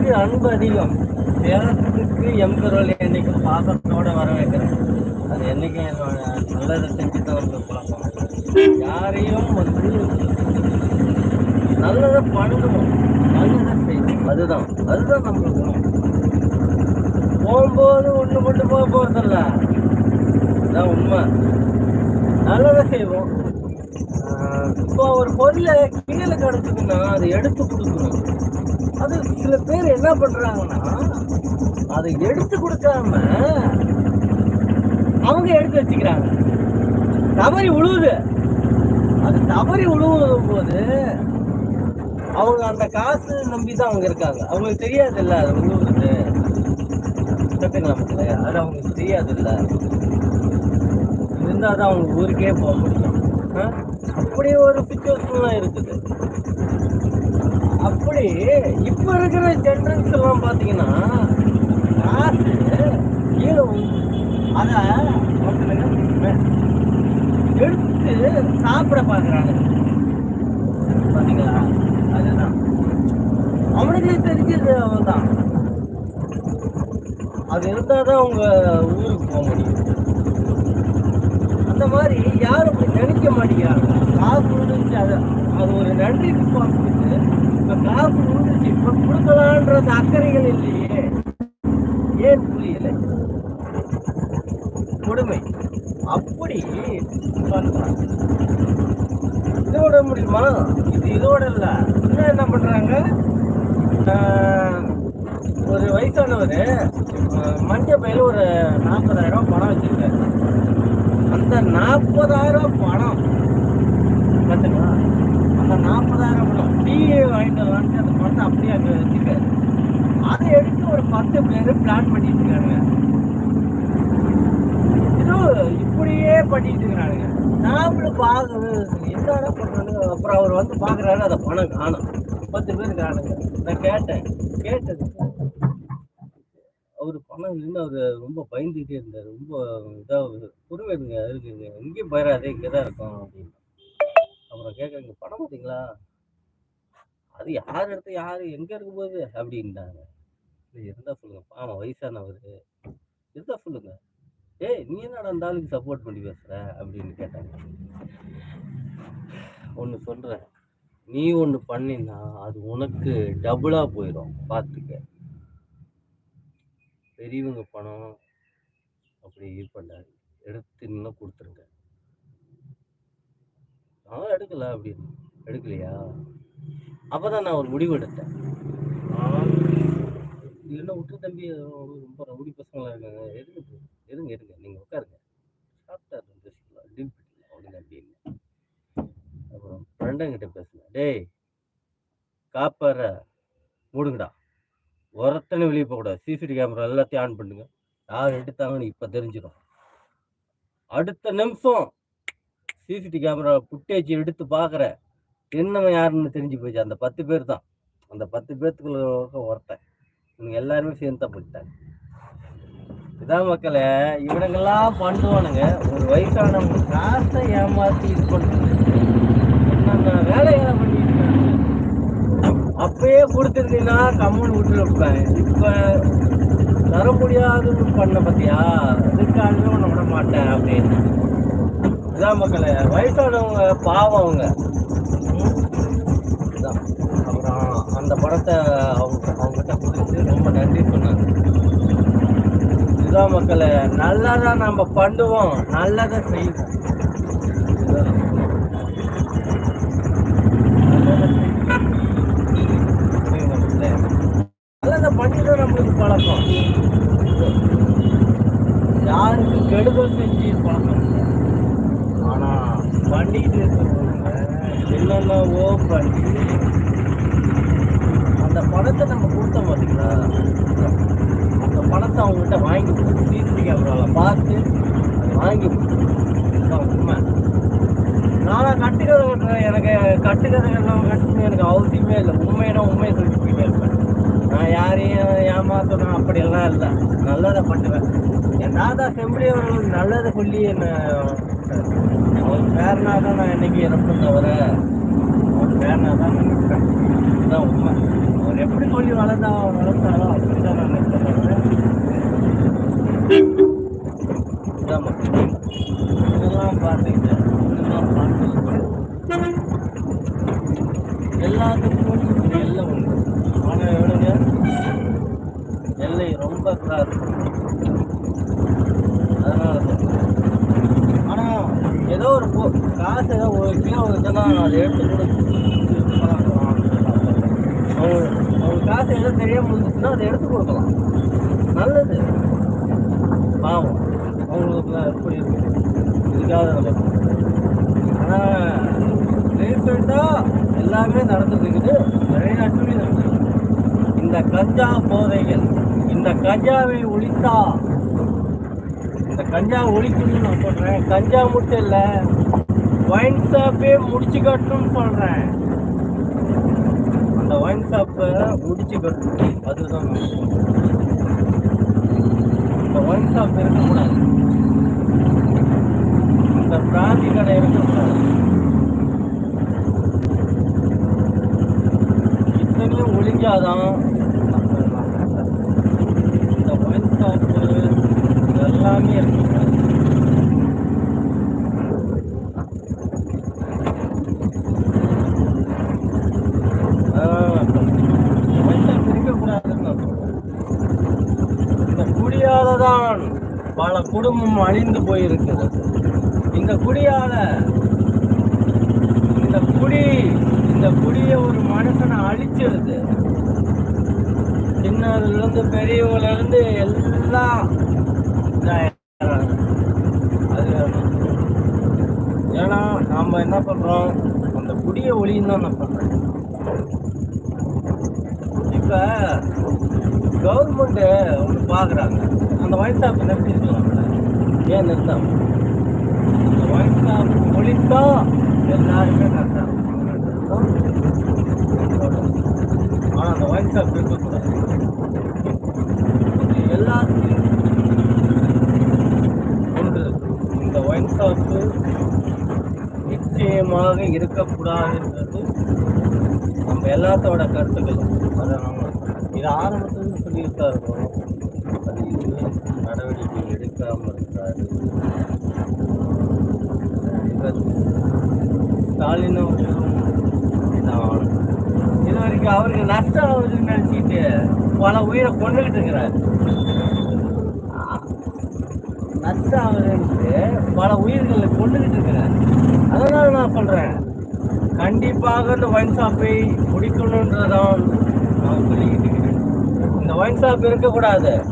எனக்கு அன்பு அதிகம். பேரத்துக்கு எம்பெருள் என்னைக்கும் பாசத்தோட வரவேற்கிறேன் அது என்னைக்கும் என்னோட நல்லதை செஞ்சு தான் வந்து பழக்கம் யாரையும் வந்து நல்லதை பண்ணணும் நல்லதை செய்யணும் அதுதான். அதுதான் நம்மளுக்கு போகும்போது ஒன்று கொண்டு போக போகிறதில்ல அதான் உண்மை. நல்லதை செய்வோம். ஆஹ் இப்போ ஒரு பொருளை கீழே கிடச்சிதுன்னா அதை எடுத்து கொடுக்கணும். அது சில பேர் என்ன பண்றாங்கன்னா அதை எடுத்து கொடுக்காம அவங்க எடுத்து வச்சுக்கிறாங்க. தவறி உழுவுது. அது தவறி உழுவும் போது அவங்க அந்த காசு நம்பி தான் அவங்க இருக்காங்க. அவங்களுக்கு தெரியாது இல்ல அது உழுவுது கட்டுங்களா மக்களே? அது அவங்களுக்கு தெரியாது இல்ல இருந்தால் தான் அவங்க ஊருக்கே போக முடியும். அப்படி ஒரு சுச்சுவேஷன்லாம் இருக்குது. அப்படி இப்ப இருக்கிற ஜென்ரன்ஸ் எல்லாம் பாத்தீங்கன்னா காசு கீழே அத எடுத்து சாப்பிட பாக்குறாங்க. பாத்தீங்களா? அதுதான். அவனுக்கு தெரிஞ்சது அவன்தான். அது இருந்தாதான் அவங்க ஊருக்கு போக முடியும். அந்த மாதிரி யாரும் அப்படி நினைக்க மாட்டேங்கிறாங்க காசு விழுந்துச்சு அது அது ஒரு நன்றி பார்த்துட்டு இப்ப காசு முடிஞ்சிச்சு இப்ப கொடுக்கலான்றது அக்கறைகள் இல்லையே. ஏன் புரியல? கொடுமை. அப்படி பண்றாங்க இதோட முடியுமா? இது இதோட இல்ல. இன்னும் என்ன பண்றாங்க? ஒரு வயசானவர் மஞ்ச பையில ஒரு நாற்பதாயிரம் பணம் வச்சிருக்காரு. அந்த நாற்பதாயிரம் பணம் பார்த்துக்கலாம் அந்த நாற்பதாயிரம் பணம் வாங்கிட்டு வரலான்ட்டு அந்த பணத்தை அப்படியே அங்கே வச்சுருக்காரு. அதை எடுத்து ஒரு பத்து பேர் பிளான் பண்ணிட்டு இருக்காங்க இதோ இப்படியே பண்ணிட்டு இருக்கிறாங்க நாமளும் பார்க்கறது என்னடா பண்றாங்க அப்புறம் அவர் வந்து பார்க்குறாரு அதை பணம் காணும். பத்து பேர் காணுங்க. நான் கேட்டேன். கேட்டதுக்கு அவர் பணம் இல்லைன்னு அவர் ரொம்ப பயந்துகிட்டே இருந்தார். ரொம்ப இதாக பொறுமை இருங்க இருக்குங்க எங்கேயும் போயிடாதே இங்கே தான் இருக்கும் அப்படின்னு. அப்புறம் கேட்குறீங்க பணம் பார்த்தீங்களா? அது யார் எடுத்து யார் எங்கே இருக்கும் போது அப்படின்ட்டாங்க இல்லை இருந்தால் சொல்லுங்க. பாவம் வயசானவர். இருந்தால் சொல்லுங்க. ஏய் நீ என்னடா அந்த ஆளுக்கு சப்போர்ட் பண்ணி பேசுகிற அப்படின்னு கேட்டாங்க. ஒன்று சொல்கிறேன் நீ ஒன்று பண்ணினா அது உனக்கு டபுளாக போயிடும் பார்த்துக்க. பெரியவங்க பணம் அப்படி இது பண்ணாரு எடுத்து நின்று கொடுத்துருங்க. நான் எடுக்கல அப்படின்னு. எடுக்கலையா? அப்பதான் நான் ஒரு முடிவு எடுத்தேன். இல்லைன்னா விட்டு தம்பி ரொம்ப ரவுடி பசங்களா இருக்காங்க. எதுக்கு bro? இருங்க இருங்க நீங்க உட்காருங்க. சாப்பிட்டாரு பேசிக்கலாம் டீல் பண்ணிக்கலாம் அவனுங்க அப்படின்னு அப்புறம் ஃப்ரெண்டுங்கிட்ட பேசினேன். டேய் காப்பார மூடுங்கடா. ஒருத்தனை வெளியே போகக்கூடாது சிசிடிவி கேமரா எல்லாத்தையும் ஆன் பண்ணுங்க. யார் எடுத்தாங்கன்னு இப்போ தெரிஞ்சிடும். அடுத்த நிமிஷம் சிசிடிவி கேமரா ஃபுட்டேஜ் எடுத்து பார்க்குற என்னவன் யாருன்னு தெரிஞ்சு போச்சு. அந்த பத்து பேர் தான். அந்த பத்து பேர்த்துக்குள்ள ஒருத்தன். இவங்க எல்லாருமே சேர்ந்து தான் பண்ணிட்டாங்க இதான் மக்களே இவனுங்கெல்லாம் பண்ணுவானுங்க. ஒரு வயசானவங்க காசை ஏமாற்றி இது பண்ணுறது என்னென்ன வேலைகளை பண்ணிட்டு இருக்காங்க. அப்பயே கொடுத்துருந்தீங்கன்னா கம்முன்னு விட்டுருப்பேன். இப்போ தர முடியாதுன்னு பண்ண பார்த்தியா அதுக்காகவே உன்னை விட மாட்டேன் அப்படின்னு. இதான் மக்களே வயசானவங்க பாவம் அவங்க. அப்புறம் அந்த படத்தை அவங்க அவங்ககிட்ட கொடுத்து ரொம்ப நன்றி சொன்னாங்க. இதுதான் நல்லா தான் நம்ம பண்ணுவோம் நல்லதை செய்வோம். இதுதான். நல்லதை செய்வோம். புரியுதா மக்களே? நல்லதை பண்ணிதான் நம்மளுக்கு பழக்கம் யாருக்கு கெடுதல் செஞ்சு பழக்கம் இல்லை. ஆனா பண்ணிட்டு இருக்கிறவங்க என்னென்னவோ அந்த பணத்தை நம்ம கொடுத்தோம் பார்த்தீங்களா அந்த பணத்தை அவங்ககிட்ட வாங்கி சிசிடிவி கேமராவில் பார்த்து அதை வாங்கி இதுதான் உண்மை. நானா கட்டுக்கதை கட்டுறேன். எனக்கு கட்டுக்கதை எல்லாம் எனக்கு அவசியமே இல்லை. உண்மையினா உண்மையை சொல்லிட்டு போயிட்டே இருப்பேன். நான் யாரையும் ஏமாத்தணும் அப்படியெல்லாம் இல்லை. நல்லதை பண்ணுவேன். என் தாத்தா செம்படி அவர்கள் நல்லதை சொல்லி என்ன அவர் பேரனாக தான் நான் என்னைக்கு இறப்பேன் தவிர வேணா தான் நான் இதுதான் உண்மை. அவர் எப்படி சொல்லி வளர்ந்தா வளர்த்தாரோ அப்படிதான் நான் நினைக்கிறேன். மக்கள். இதெல்லாம் பார்த்துக்கிட்டு இதெல்லாம் பார்த்துக்கிட்டு. எல்லாத்துக்கும் ஒரு எல்லை உண்டு. ஆனால் எவ்வளோங்க எல்லை ரொம்ப கிராஸ் அதனால ஆனால் ஏதோ ஒரு காசு ஏதோ ஒரு கிலோ வந்துச்சுன்னா அதை எடுத்து கொடுத்து அவங்க அவங்க காசு ஏதோ தெரியாமல் இருந்துச்சுன்னா அதை எடுத்து கொடுக்கலாம். நல்லது. பாவம். அவங்களுக்கு எப்படி இருக்கு? இதுக்காக நம்ம ஆனால் ரீசெண்டாக எல்லாமே நடந்துருக்குது நிறைய நாட்டுலையும் நடந்துருக்கு இந்த கஞ்சா போதைகள் இந்த கஞ்சாவை ஒழித்தா இந்த கஞ்சா ஒழிக்கணும்னு நான் சொல்கிறேன் கஞ்சா மட்டும் இல்லை ஒயின் ஷாப்பே முடிச்சு கட்டணும்னு சொல்கிறேன் அந்த ஒயின் ஷாப்பை முடிச்சு கட்டணும் அதுதான் இந்த ஒயின் ஷாப் இருக்கக்கூடாது. இந்த பிராந்தி கடை இருக்கக்கூடாது. இத்தனையும் ஒழிஞ்சாதான் இந்த ஒயின் ஷாப்பு எல்லாமே இருக்கு இந்த குடியால தான் பல குடும்பம் அழிந்து போயிருக்கிறது. இந்த குடியால இந்த குடி இந்த குடியை ஒரு மனுஷனை அழிச்சிருது. சின்னதுலேருந்து பெரியவங்கலேருந்து எல்லாம் அது ஏன்னா நாம் என்ன பண்றோம்? அந்த குடியை ஒளின்னு தான் நான் பண்றேன் இப்போ கவர்மெண்ட்டு ஒன்று பார்க்குறாங்க. அந்த வயசாக ஷாப் நிறுத்திருக்கலாம்ல ஏன் நிறுத்தாம அந்த ஒயின் ஷாப் ஒழித்தா எல்லாருமே கரெக்டாக ஆனால் அந்த ஒயின் ஷாப் இருக்கக்கூடாது எல்லாத்தையும் ஒன்று இந்த ஒயின் ஷாப்பு நிச்சயமாக இருக்கக்கூடாதுன்றது நம்ம எல்லாத்தோட கருத்துக்களும் அதை நம்ம இது ஆரம்பத்தில் சொல்லிட்டு தான் இருக்கோம் அது இன்னும் நடவடிக்கை எடுக்காமல் ஸ்டாலின் அவர்களும் இது வரைக்கும் அவருக்கு நஷ்டம் ஆகுதுன்னு நினச்சிட்டு பல உயிரை கொண்டுகிட்டு இருக்கிறார். நஷ்டம் ஆகுதுன்ட்டு பல உயிர்களை கொண்டுகிட்டு இருக்கிறார். அதனால நான் சொல்றேன்? கண்டிப்பாக இந்த ஒயின் ஷாப்பை முடிக்கணுன்றதான் நான் சொல்லிக்கிட்டு இருக்கிறேன். இந்த ஒயின் ஷாப் இருக்கக்கூடாது.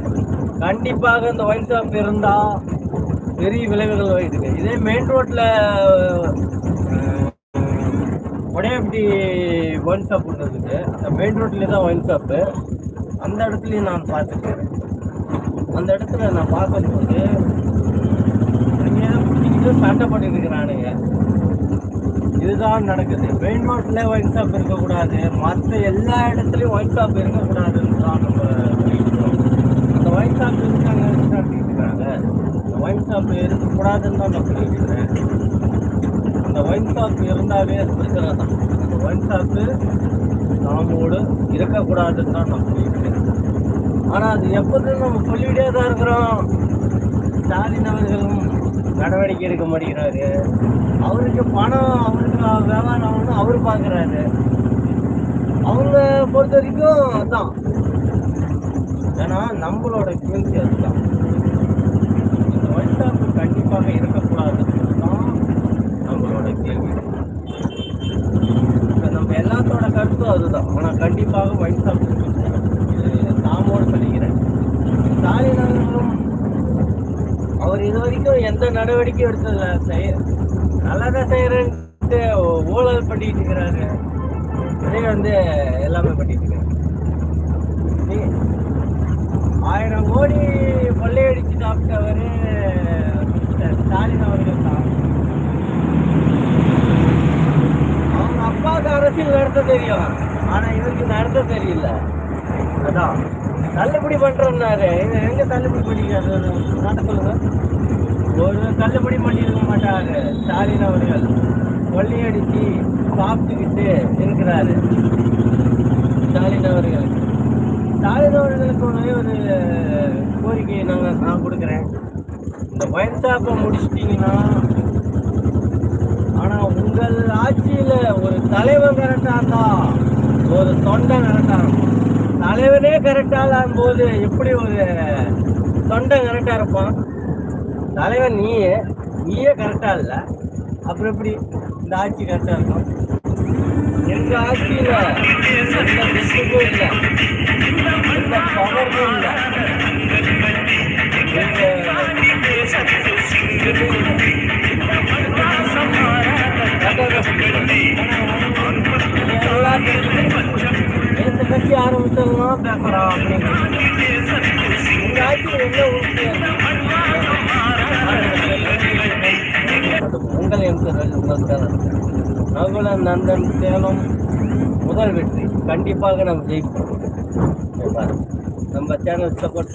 கண்டிப்பாக இந்த ஒயின் ஷாப் இருந்தால் பெரிய விளைவுகள் இருக்கு இதே மெயின் ரோட்ல உடையப்பட்டி ஒயின் ஷாப் ஒன்று இருக்குது. அந்த மெயின் ரோட்லேயே தான் ஒயின் ஷாப்பு அந்த இடத்துலையும் நான் பார்த்துருக்கேன். அந்த இடத்துல நான் பார்க்கும்போது இங்கே பிடிச்சிக்கிட்டு சண்டை பண்ணிட்டு இதுதான் நடக்குது. மெயின் ரோட்ல ஒயின் ஷாப் இருக்கக்கூடாது. மற்ற எல்லா இடத்துலையும் ஒயின் ஷாப் இருக்கக்கூடாதுன்னு தான் நம்ம அந்த ஒயின் ஷாப் இருக்காங்க. சொல்கிறாங்க இந்த ஒயின் ஷாப் இருக்கக்கூடாதுன்னு தான் நான் சொல்லிக்கிறேன் அந்த ஒயின் ஷாப் இருந்தாவே அது பிரச்சனை தான் அந்த ஒயின் ஷாப்பு நாமோடு இருக்கக்கூடாதுன்னு தான் நான் சொல்லிக்கிறேன் ஆனால் அது எப்போது நம்ம சொல்லிக்கிட்டே தான் இருக்கிறோம். ஸ்டாலின் அவர்களும் நடவடிக்கை எடுக்க மாட்டேங்கிறாரு. அவருக்கு பணம் அவருக்கு வியாபாரம் ஆகணும்னு அவர் பார்க்குறாரு. அவங்க பொறுத்த வரைக்கும் அதான். ஏன்னா நம்மளோட கேள்வி அதுதான் இந்த ஒயின் ஷாப் கண்டிப்பாக இருக்கக்கூடாதுன்றது தான் நம்மளோட கேள்வி இப்ப நம்ம எல்லாத்தோட கருத்தும் அதுதான். ஆனால் கண்டிப்பாக ஒயின் ஷாப் இருக்கக்கூடாது நாமோடு சொல்லிக்கிறேன். ஸ்டாலின் அவர்களும் அவர் இது வரைக்கும் எந்த நடவடிக்கையும் எடுத்ததில்ல செய்ய நல்லதான் செய்கிறேன்ட்டு ஊழல் பண்ணிட்டு இருக்கிறாரு. அதே வந்து எல்லாமே பண்ணிட்டு இருக்காரு. ஆயிரம் கோடி கொள்ளையடிச்சு சாப்பிட்டவர் ஸ்டாலின் அவர்கள் தான். அவங்க அப்பாவுக்கு அரசியல் நடத்த தெரியும். ஆனா இவருக்கு நடத்த தெரியல. அதான். தள்ளுபடி பண்றேன்னாரு இங்க எங்க தள்ளுபடி பண்ணிக்கிறாரு நாட்ட சொல்லுங்க. ஒரு தள்ளுபடி பண்ணியிருக்க மாட்டாரு. ஸ்டாலின் அவர்கள். கொள்ளையடிச்சு சாப்பிட்டுக்கிட்டு இருக்கிறாரு. ஸ்டாலின் அவர்கள். ஸ்டாலின் அவர்களுக்கு ஒரே ஒரு கோரிக்கை நாங்கள் நான் கொடுக்குறேன். இந்த ஒயின் ஷாப்பை முடிச்சிட்டிங்கன்னா ஆனால் உங்கள் ஆட்சியில் ஒரு தலைவர் கரெக்டாக இருந்தால் ஒரு தொண்டை கரெக்டாக இருக்கும் தலைவனே கரெக்டாக போது எப்படி ஒரு தொண்டை கரெக்டாக இருப்பான் தலைவன் நீயே நீயே கரெக்டாக இல்லை. அப்புறம் எப்படி இந்த ஆட்சி கரெக்டாக இருக்கும்? எங்க ஆட்சியில் எந்த திட்டுக்கும் இல்லை. எந்த பவரும் இல்லை. எந்த கட்சி ஆரம்பிச்சதுலாம் பேசுறான் அப்படின்னு. உங்க ஆட்சியில் என்ன அது பொங்கல் எம்சர்கள் உங்கள் நகுல நந்தன் சேலம் முதல் வெற்றி. கண்டிப்பாக நம்ம ஜெயிப்போம். நம்ம சேனல் சப்போர்ட்